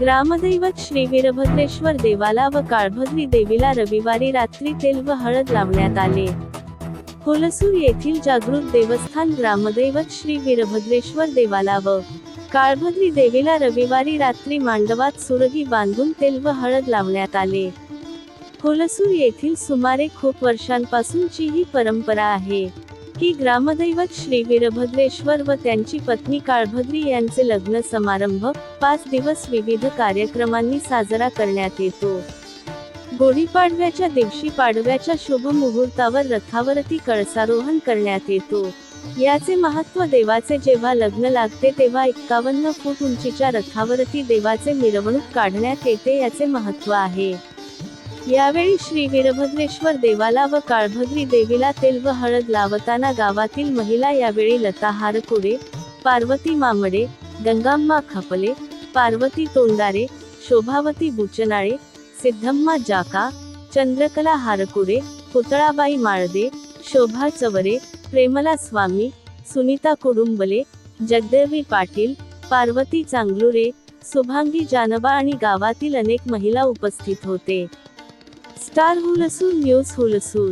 ग्रामदैवत श्री वीरभद्रेश्वर देवाला व काळभद्री देवीला रविवारी रात्री तेल व हळद लावण्यात आले. होलसूर येथील जागृत देवस्थान ग्रामदैवत श्री वीरभद्रेश्वर देवाला व काळभद्री देवीला रविवारी रात्री मांडवात सुरगी बांधून तेल व हळद लावण्यात आले. होलसूर येथील सुमारे खूप वर्षांपासूनची ही परंपरा आहे. की ग्रामदैवत श्री वीरभद्रेश्वर व त्यांची पत्नी काळभद्री यांचे लग्न समारंभ पाच दिवस विविध कार्यक्रमांनी साजरा करण्यात येतो. गुढीपाडव्याच्या दिवशी पाडव्याच्या शुभ मुहूर्तावर रथावरती कळसारोहण करण्यात येतो. याचे महत्त्व देवाचे जेव्हा लग्न लागते तेव्हा एक्कावन्न फूट उंचीच्या रथावरती देवाचे मिरवणूक काढण्यात येते याचे महत्त्व आहे. यावेळी श्री वीरभद्रेश्वर देवाला व काळभद्री देवीला तेल व हळद लावताना गावातील महिला यावेळी लता हारकुडे पार्वती मामडे गंगाम्मा खपले पार्वती तोंडारे शोभावती बुचनाळे सिद्धम्मा जाका चंद्रकला हारकुडे पुतळाबाई माळदे शोभा चवरे प्रेमला स्वामी सुनीता कुडुंबले जगदेवी पाटील पार्वती चांगलुरे सुभांगी जानबा आणि गावातील अनेक महिला उपस्थित होते. Star Hulsoor news Hulsoor